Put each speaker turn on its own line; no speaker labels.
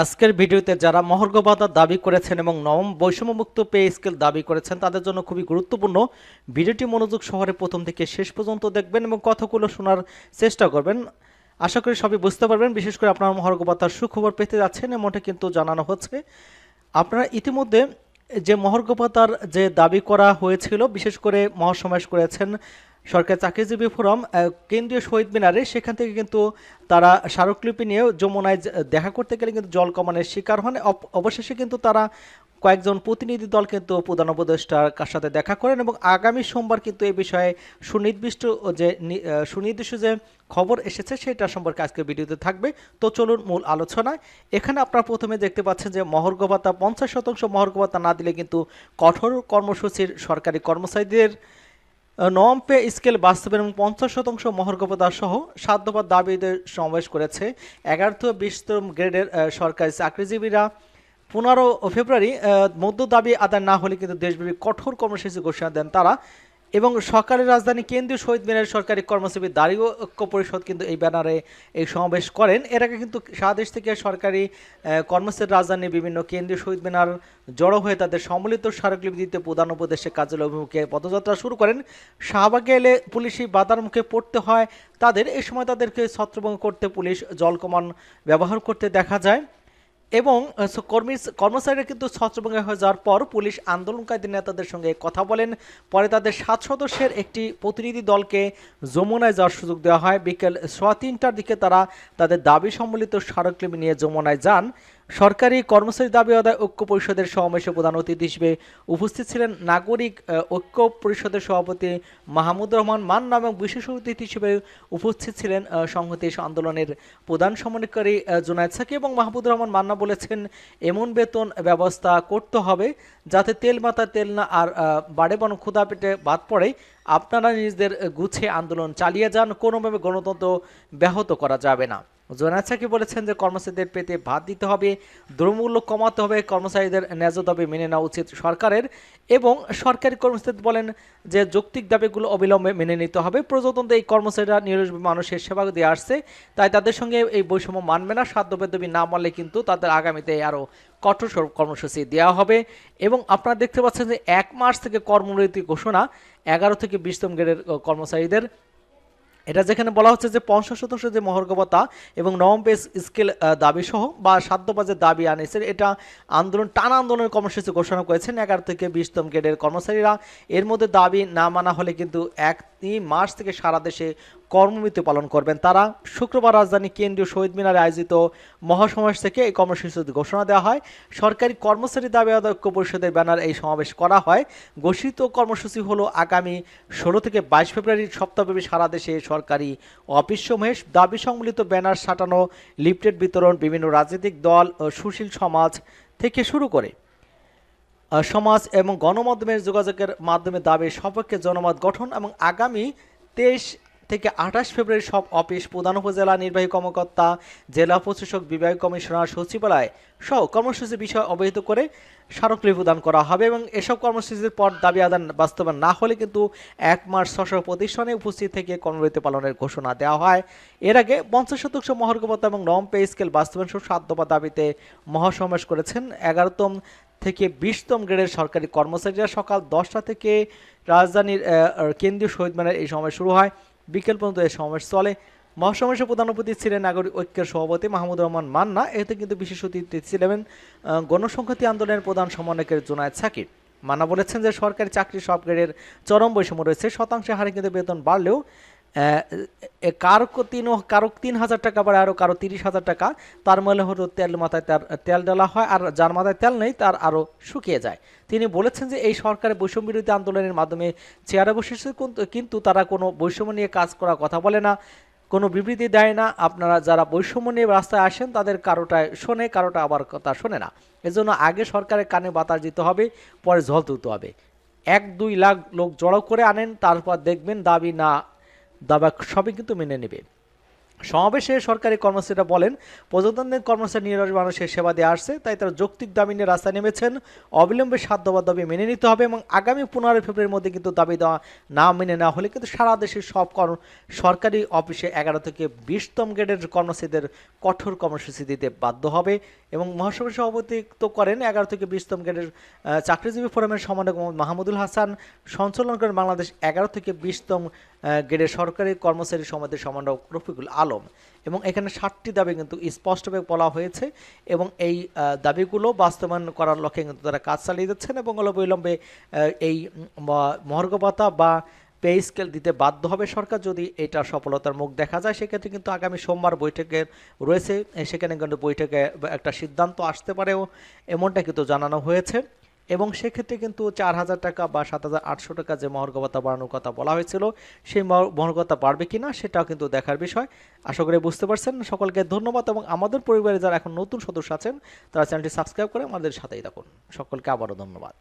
আজকের ভিডিওতে যারা মহর্ঘ ভাতা দাবি করেছেন এবং নবম বৈষম্যমুক্ত পে স্কেল দাবি করেছেন, তাদের জন্য খুবই গুরুত্বপূর্ণ। ভিডিওটি মনোযোগ শহরে প্রথম থেকে শেষ পর্যন্ত দেখবেন এবং কথাগুলো শোনার চেষ্টা করবেন। আশা করি সবই বুঝতে পারবেন। বিশেষ করে আপনার মহর্ঘ ভাতার সুখবর পেতে যাচ্ছেন, এমনটা কিন্তু জানানো হচ্ছে। আপনারা ইতিমধ্যে যে মহর্ঘ ভাতার যে দাবি করা হয়েছিল, বিশেষ করে মহাসমাবেশ করেছেন সরকারি চাকরিজীবী ফোরাম কেন্দ্রীয় শহীদ মিনারে। সেখান থেকে কিন্তু তারা স্মারকলিপি নিয়ে যমুনায় দেখা করতে গেলে কিন্তু জল কমানের শিকার হন। অবশেষে কিন্তু তারা কয়েকজন প্রতিনিধি দল কিন্তু প্রধান উপদেষ্টার সাথে দেখা করেন এবং আগামী সোমবার কিন্তু এই বিষয়ে সুনির্দিষ্ট যে সুনির্দিষ্ট যে খবর এসেছে সেটা সম্পর্কে আজকে ভিডিওতে থাকবে। তো চলুন মূল আলোচনায়। এখানে আপনারা প্রথমে দেখতে পাচ্ছেন যে মহর্ঘ ভাতা পঞ্চাশ শতাংশ মহর্ঘ ভাতা না দিলে কিন্তু কঠোর কর্মসূচির সরকারি কর্মচারীদের নম পে স্কেল বাস্তবের এবং পঞ্চাশ শতাংশ মহর্গপতা সহ সাত দাবিদের সমাবেশ করেছে এগারোতম বিশতম গ্রেডের সরকারি চাকরিজীবীরা। পনেরো ফেব্রুয়ারি মধ্য দাবি আদায় না হলে কিন্তু দেশব্যাপী কঠোর কর্মসূচি ঘোষণা দেন তারা। এবং সরকারের রাজধানী কেন্দ্রীয় শহীদ মিনারের সরকারি কর্মচারী দাঁড়িয়ে ঐক্য পরিষদ কিন্তু এই ব্যানারে এই সমাবেশ করেন। এর আগে কিন্তু সারা দেশ থেকে সরকারি আহ, কর্মচারীর রাজধানীর বিভিন্ন কেন্দ্রীয় শহীদ মিনার জড়ো হয়ে তাদের সম্মিলিত স্মারকলিপি দিতে প্রধান উপদেশে কার্যালয় অভিমুখে পদযাত্রা শুরু করেন। শাহবাগে এলে পুলিশি বাধার মুখে পড়তে হয়। তাদের এই সময় তাদেরকে ছত্রভঙ্গ করতে পুলিশ জল কমান ব্যবহার করতে দেখা যায়। এবং কর্মী, কর্মচারীরা কিন্তু ছত্রভঙ্গ হয়ে যাওয়ার পর পুলিশ আন্দোলনকারী নেতাদের সঙ্গে কথা বলেন। পরে তাদের সাত সদস্যের একটি প্রতিনিধি দলকে যমুনায় যাওয়ার সুযোগ দেওয়া হয়। বিকেল সোয়া তিনটার দিকে তারা তাদের দাবি সম্বলিত স্মারকলিপি নিয়ে যমুনায় যান। সরকারি কর্মচারী দাবি আদায় ঐক্য পরিষদের সমাবেশে প্রধান অতিথি হিসেবে উপস্থিত ছিলেন নাগরিক ঐক্য পরিষদের সভাপতি মাহমুদ রহমান মান্না এবং বিশেষ অতিথি হিসেবে উপস্থিত ছিলেন সংহতি আন্দোলনের প্রধান সমন্বয়কারী জুনায়েদ সাকি এবং মাহমুদ রহমান মান্না বলেছেন, এমন বেতন ব্যবস্থা করতে হবে যাতে তেল মাথা তেল না, আর বাড়ে বন ক্ষুধা পেটে বাদ পড়ে। আপনারা নিজেদের গুছিয়ে আন্দোলন চালিয়ে যান। কোনোভাবে গণতন্ত্র ব্যাহত করা যাবে না। জোনায়েদ সাকি বলেছেন যে কর্মচারীদের পেতে ভাত দিতে হবে, দ্রব্যমূল্য কমাতে হবে, কর্মচারীদের ন্যায্য দাবি মেনে নেওয়া উচিত সরকারের এবং সরকারি কর্মচারী বলেন যে যৌক্তিক দাবিগুলো অবিলম্বে মেনে নিতে হবে। প্রজাতন্ত্রে এই কর্মচারীরা নিরস মানুষের সেবা দিয়ে আসছে, তাই তাদের সঙ্গে এই বৈষম্য মানবে না। সাধ্য বেদবি না মানলে কিন্তু তাদের আগামীতে আরও কঠোর কর্মসূচি দেওয়া হবে এবং আপনারা দেখতে পাচ্ছেন যে এক মাস থেকে কর্মবিরতি ঘোষণা, এগারো থেকে বিশতম গ্রেডের কর্মচারীদের এটা যেখানে বলা হচ্ছে যে পঞ্চাশ শতাংশ যে মহর্গবতা এবং নবম পে স্কেল দাবি সহ বা সাধ্যবাজের দাবি আনিয়েছে এটা আন্দোলন, টানা আন্দোলনের কর্মসূচি ঘোষণা করেছেন এগারো থেকে বিশতম গ্রেডের কর্মচারীরা। এর মধ্যে দাবি না মানা হলে কিন্তু এক মাস থেকে সারা দেশে কর্মবিরতি পালন করবেন। তারা শুক্রবার রাজধানী কেন্দ্রীয় শহীদ মিনারে আয়োজিত মহাসমাবেশ থেকে এই কর্মসূচি ঘোষণা দেওয়া হয়। সরকারি কর্মচারী দাবি আদায় পরিষদের ব্যানার এই সমাবেশ করা হয়। ঘোষিত কর্মসূচি হলো আগামী ষোলো থেকে বাইশ ফেব্রুয়ারি সপ্তাহব্যাপী সারা দেশে সরকারি অফিস সমূহে দাবি সম্মিলিত ব্যানার সাটানো, লিফলেট বিতরণ, বিভিন্ন রাজনৈতিক দল ও সুশীল সমাজ থেকে শুরু করে। সমাজ এবং গণমাধ্যমের যোগাযোগের মাধ্যমে দাবির সপক্ষে জনমত গঠন এবং আগামী তেইশ থেকে আঠাশ ফেব্রুয়ারি সব অফিস প্রধান উপজেলা নির্বাহী কর্মকর্তা, জেলা প্রশাসক, বিভাগীয় কমিশনার, সচিবালয় সহ কর্মসূচির বিষয় অবহিত করে স্মারকলিপি প্রদান করা হবে এবং এসব কর্মসূচির পর দাবি আদান বাস্তবায়ন না হলে কিন্তু এক মাস ছশো প্রতিষ্ঠানে উপস্থিত থেকে কর্মবিরতি পালনের ঘোষণা দেওয়া হয়। এর আগে পঞ্চাশ শতাংশ মহর্গবতা এবং নম পে স্কেল বাস্তবায়ন সহ দফা দাবিতে মহাসমাবেশ করেছেন এগারোতম থেকে বিশতম গ্রেডের সরকারি কর্মচারীরা সকাল দশটা থেকে রাজধানীর কেন্দ্রীয় শহীদ মিনারে এই সমাবেশ শুরু হয়। বিকেল পর্যন্ত এই সমাবেশ চলে। মহাসমাবেশে প্রধান অতিথি ছিলেন নাগরিক ঐক্যের সভাপতি মাহমুদ রহমান মান্না। এতে কিন্তু বিশেষ অতিথি ছিলেন গণসংহতি আন্দোলনের প্রধান সমন্বয়কের জোনায়েদ সাকিব মান্না বলেছেন যে সরকারি চাকরি সব গ্রেডের চরম বৈষম্য রয়েছে। শতাংশে হারে কিন্তু বেতন বাড়লেও কারও তিন কারও তিন হাজার টাকা বাড়ে আরও কারও তিরিশ হাজার টাকা, তার মূল্য হলো তেল মাথায় তার, তেল ডালা হয়, আর যার মাথায় তেল নেই, তার আরও শুকিয়ে যায়। তিনি বলেছেন যে, এই সরকারের বৈষম্য বিরোধী আন্দোলনের মাধ্যমে চেয়ারে বসেছে কিন্তু- কিন্তু তারা কোনো বৈষম্য নিয়ে কাজ করার কথা বলে না, কোনো বিবৃতি দেয় না। আপনারা যারা বৈষম্য নিয়ে রাস্তায় আসেন, তাদের কারোটায় শোনে, কারোটা আবার কথা শোনে না। এজন্য আগে সরকারের কানে বাতাস দিতে হবে, পরে জল তুলতে হবে। এক দুই লাখ লোক জড়ো করে আনেন, তারপর দেখবেন দাবি না দাবা সবই কিন্তু মেনে নেবে। সমাবেশে সরকারি কর্মচারীরা বলেন, প্রজাতন্ত্রের কর্মচারী নিরস মানুষের সেবা দিয়ে আসছে, তাই তারা যৌক্তিক দাবি নিয়ে রাস্তায় নেমেছেন। অবিলম্বে দফা দাবি মেনে নিতে হবে এবং আগামী পনেরোই ফেব্রুয়ারির মধ্যে কিন্তু দাবি দেওয়া না মেনে নেওয়া হলে কিন্তু সারা দেশের সব সরকারি অফিসে এগারো থেকে বিশতম গ্রেডের কর্মচারীদের কঠোর কর্মসূচি দিতে বাধ্য হবে এবং মহাসভার সভাপতিত্ব করেন, এগারো থেকে বিশতম গ্রেডের চাকরিজীবী ফোরামের সমন্বয়ক মাহমুদুল হাসান, সঞ্চালন করেন বাংলাদেশ এগারো থেকে বিশতম গ্রেডের সরকারি কর্মচারী সমাজের সমন্বয়ক রফিকুল আলম এবং এখানে ষাটটি দাবি কিন্তু স্পষ্টভাবে বলা হয়েছে এবং এই দাবিগুলো বাস্তবায়ন করার লক্ষ্যে কিন্তু তারা কাজ চালিয়ে যাচ্ছেন এবং অবিলম্বে এই মহর্গ ভাতা বা পে স্কেল দিতে বাধ্য হবে সরকার যদি এটা সফলতার মুখ দেখা যায়। সেক্ষেত্রে কিন্তু আগামী সোমবার বৈঠকে রয়েছে। সেখানে কিন্তু বৈঠকে একটা সিদ্ধান্ত আসতে পারেও এমনটা কিন্তু জানানো হয়েছে। এবং সেক্ষেত্রে কিন্তু চার হাজার টাকা বা সাত হাজার আটশো টাকা যে মহর্গবতা বাড়ানোর কথা বলা হয়েছিল, সেই মহর্গতা বাড়বে কি না সেটাও কিন্তু দেখার বিষয়। আশা করি বুঝতে পারছেন। সকলকে ধন্যবাদ এবং আমাদের পরিবারে যারা এখন নতুন সদস্য আছেন, তারা চ্যানেলটি সাবস্ক্রাইব করে আমাদের সাথেই থাকুন। সকলকে আবারও ধন্যবাদ।